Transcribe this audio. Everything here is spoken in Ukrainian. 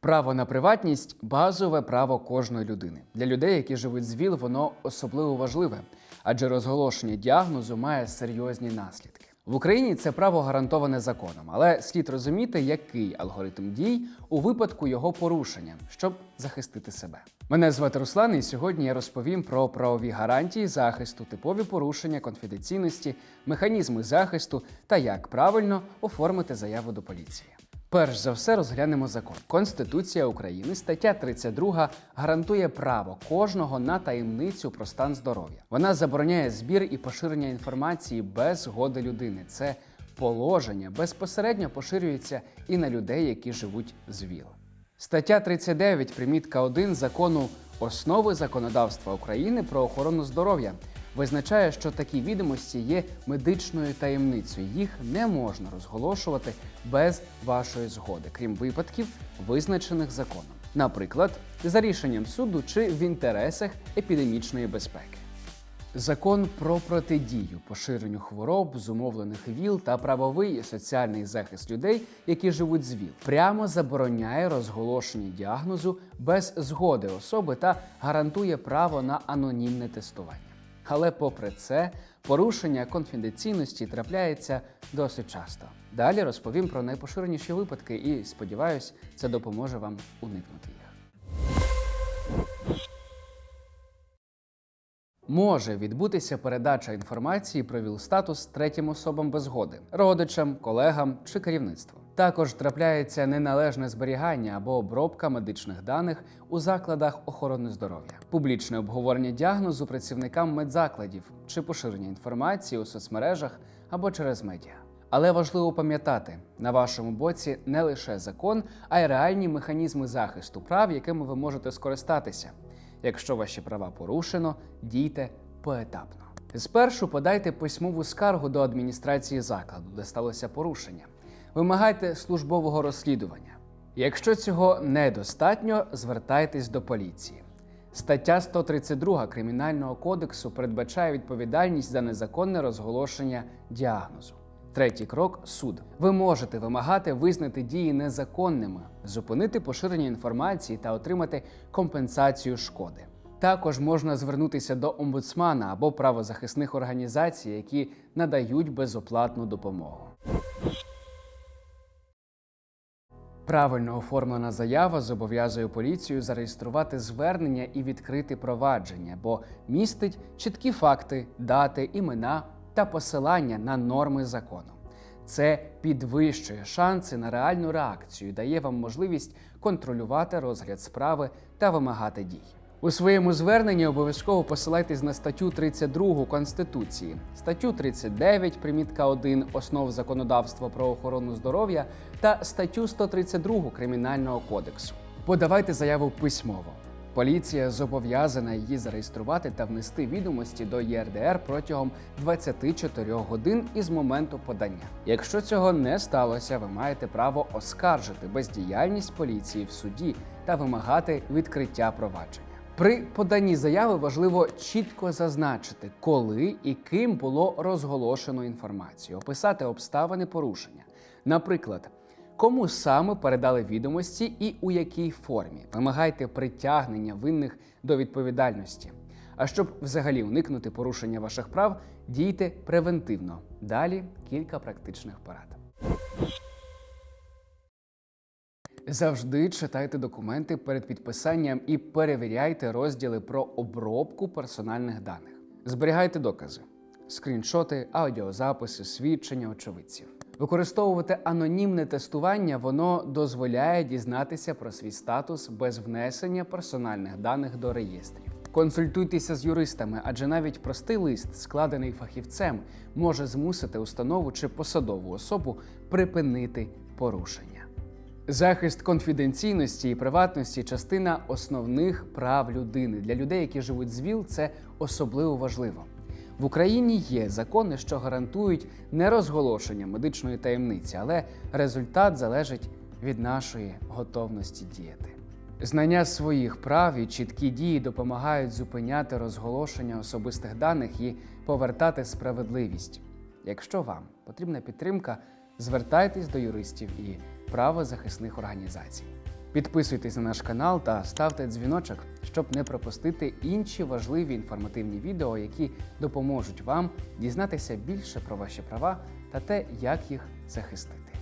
Право на приватність базове право кожної людини. Для людей, які живуть з ВІЛ, воно особливо важливе, адже розголошення діагнозу має серйозні наслідки. В Україні це право гарантоване законом, але слід розуміти, який алгоритм дій у випадку його порушення, щоб захистити себе. Мене звати Руслан, і сьогодні я розповім про правові гарантії захисту, типові порушення конфіденційності, механізми захисту та як правильно оформити заяву до поліції. Перш за все розглянемо закон. Конституція України, стаття 32 гарантує право кожного на таємницю про стан здоров'я. Вона забороняє збір і поширення інформації без згоди людини. Це положення безпосередньо поширюється і на людей, які живуть з ВІЛ. Стаття 39, примітка 1 закону Основи законодавства України про охорону здоров'я визначає, що такі відомості є медичною таємницею. Їх не можна розголошувати без вашої згоди, крім випадків, визначених законом, наприклад, за рішенням суду чи в інтересах епідемічної безпеки. Закон про протидію поширенню хвороб, зумовлених ВІЛ та правовий і соціальний захист людей, які живуть з ВІЛ, прямо забороняє розголошення діагнозу без згоди особи та гарантує право на анонімне тестування. Але попри це, порушення конфіденційності трапляється досить часто. Далі розповім про найпоширеніші випадки і сподіваюсь, це допоможе вам уникнути їх. Може відбутися передача інформації про ВІЛ-статус третім особам без згоди, родичам, колегам чи керівництву. Також трапляється неналежне зберігання або обробка медичних даних у закладах охорони здоров'я, публічне обговорення діагнозу працівникам медзакладів чи поширення інформації у соцмережах або через медіа. Але важливо пам'ятати, на вашому боці не лише закон, а й реальні механізми захисту прав, якими ви можете скористатися. Якщо ваші права порушено, дійте поетапно. Спершу подайте письмову скаргу до адміністрації закладу, де сталося порушення. Вимагайте службового розслідування. Якщо цього недостатньо, звертайтесь до поліції. Стаття 132 Кримінального кодексу передбачає відповідальність за незаконне розголошення діагнозу. Третій крок суд. Ви можете вимагати визнати дії незаконними, зупинити поширення інформації та отримати компенсацію шкоди. Також можна звернутися до омбудсмана або правозахисних організацій, які надають безоплатну допомогу. Правильно оформлена заява зобов'язує поліцію зареєструвати звернення і відкрити провадження, бо містить чіткі факти, дати, імена та посилання на норми закону. Це підвищує шанси на реальну реакцію, дає вам можливість контролювати розгляд справи та вимагати дій. У своєму зверненні обов'язково посилайтесь на статтю 32 Конституції, статтю 39, примітка 1 основ законодавства про охорону здоров'я та статтю 132 Кримінального кодексу. Подавайте заяву письмово. Поліція зобов'язана її зареєструвати та внести відомості до ЄРДР протягом 24 годин із моменту подання. Якщо цього не сталося, ви маєте право оскаржити бездіяльність поліції в суді та вимагати відкриття провадження. При поданні заяви важливо чітко зазначити, коли і ким було розголошено інформацію, описати обставини порушення. Наприклад, кому саме передали відомості і у якій формі. Вимагайте притягнення винних до відповідальності. А щоб взагалі уникнути порушення ваших прав, дійте превентивно. Далі кілька практичних порад. Завжди читайте документи перед підписанням і перевіряйте розділи про обробку персональних даних. Зберігайте докази, скріншоти, аудіозаписи, свідчення очевидців. Використовувати анонімне тестування воно дозволяє дізнатися про свій статус без внесення персональних даних до реєстрів. Консультуйтеся з юристами, адже навіть простий лист, складений фахівцем, може змусити установу чи посадову особу припинити порушення. Захист конфіденційності і приватності частина основних прав людини. Для людей, які живуть з ВІЛ, це особливо важливо. В Україні є закони, що гарантують нерозголошення медичної таємниці, але результат залежить від нашої готовності діяти. Знання своїх прав і чіткі дії допомагають зупиняти розголошення особистих даних і повертати справедливість. Якщо вам потрібна підтримка, звертайтесь до юристів і правозахисних організацій. Підписуйтесь на наш канал та ставте дзвіночок, щоб не пропустити інші важливі інформативні відео, які допоможуть вам дізнатися більше про ваші права та те, як їх захистити.